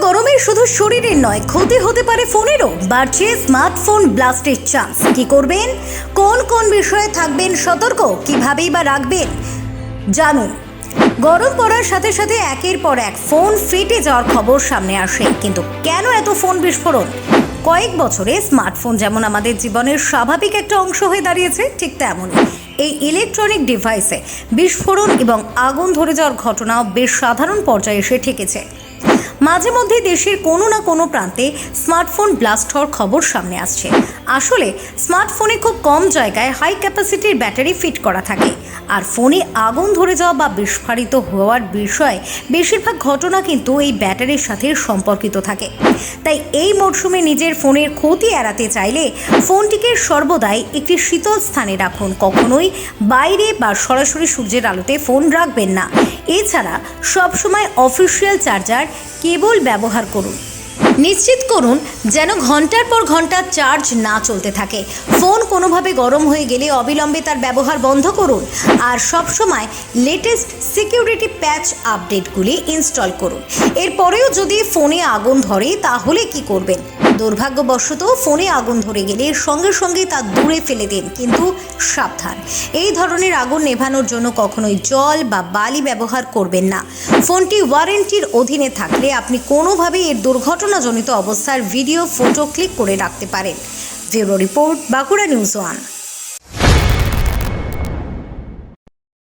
গরমে শুধু শরীরের নয়, ক্ষতি হতে পারে ফোনেরও। বাড়ছে স্মার্টফোন ব্লাস্টের চান্স। কি করবেন? কোন কোন বিষয়ে থাকবেন সতর্ক? কিভাবেই বা রাখবেন? জানুন। গরম পড়ার সাথে সাথে একের পর এক ফোন ফেটে যাওয়ার খবর সামনে আসে। কিন্তু কেন এত ফোন বিস্ফোরণ? কয়েক বছরে স্মার্টফোন যেমন আমাদের জীবনের স্বাভাবিক একটা অংশ হয়ে দাঁড়িয়েছে, ঠিক তেমনই এই ইলেকট্রনিক ডিভাইসে বিস্ফোরণ এবং আগুন ধরে যাওয়ার ঘটনাও বেশ সাধারণ পর্যায়ে এসে ঠেকেছে। মাঝে মধ্যে দেশের কোনো না কোনো প্রান্তে স্মার্টফোন ব্লাস্ট হওয়ার খবর সামনে আসছে। আসলে স্মার্টফোনে খুব কম জায়গায় হাই ক্যাপাসিটির ব্যাটারি ফিট করা থাকে। আর ফোনে আগুন ধরে যাওয়া বা বিস্ফোরিত হওয়ার বিষয়ে বেশিরভাগ ঘটনা কিন্তু এই ব্যাটারির সাথে সম্পর্কিত থাকে। তাই এই মরশুমে নিজের ফোনের ক্ষতি এড়াতে চাইলে ফোনটিকে সর্বদাই একটি শীতল স্থানে রাখুন। কখনোই বাইরে বা সরাসরি সূর্যের আলোতে ফোন রাখবেন না। এছাড়া সবসময় অফিসিয়াল চার্জার কেবল ব্যবহার করুন। নিশ্চিত করুন যেন ঘণ্টার পর ঘণ্টা চার্জ না চলতে থাকে। ফোন কোনোভাবে গরম হয়ে গেলে অবিলম্বে তার ব্যবহার বন্ধ করুন আর সবসময় লেটেস্ট সিকিউরিটি প্যাচ আপডেটগুলি ইনস্টল করুন। এরপরেও যদি ফোনে আগুন ধরে, তাহলে কি করবেন? দুর্ভাগ্যবশত ফোনে আগুন ধরে গেলে সঙ্গে সঙ্গে তা দূরে ফেলে দিন, কিন্তু সাবধান। এই ধরনের আগুন নেভানোর জন্য কখনোই জল বা বালি ব্যবহার করবেন না। ফোনটি ওয়ারেন্টির অধীনে থাকলে আপনি কোনোভাবেই এর দুর্ঘটনাজনিত অবস্থার ভিডিও ফটো ক্লিক করে রাখতে পারেন। Bureau report Bankura news one.